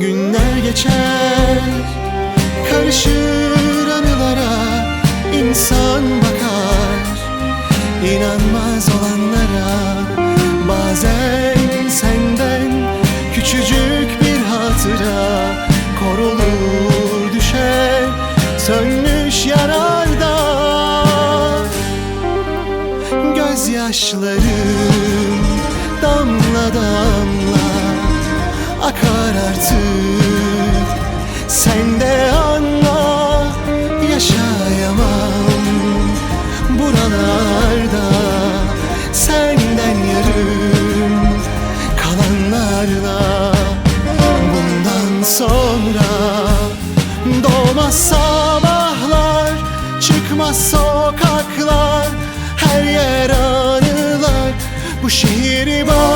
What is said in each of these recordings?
Günler geçer. Karışır anılara insan bakar. İnanmaz olanlara Bazen senden Küçücük bir hatıra Korulur düşer. Sönmüş yararda Gözyaşlarım akar artık. Sen de anla yaşayamam. Buralarda Senden yarım kalanlarla. Bundan sonra doğmaz sabahlar Çıkmaz sokaklar. Her yer anılar. Bu şehri bana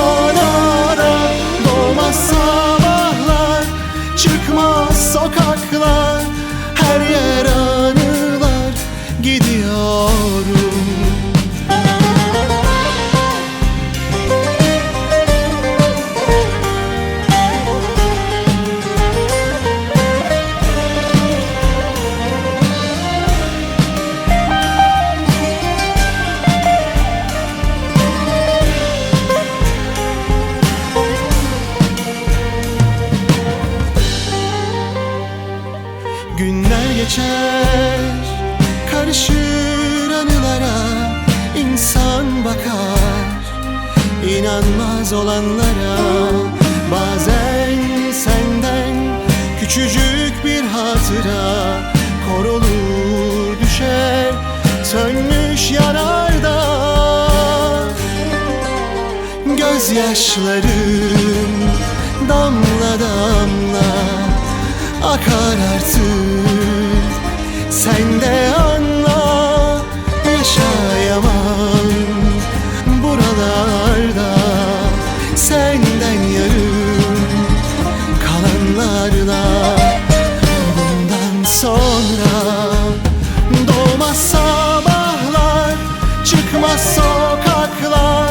geçer. Karışır anılara insan bakar. İnanmaz olanlara Bazen senden Küçücük bir hatıra Korulur düşer Sönmüş yanarda Gözyaşlarım damla damla akar artık sen de anla yaşayamam Buralarda. Senden yarım kalanlarla Bundan sonra doğmaz sabahlar çıkmaz sokaklar.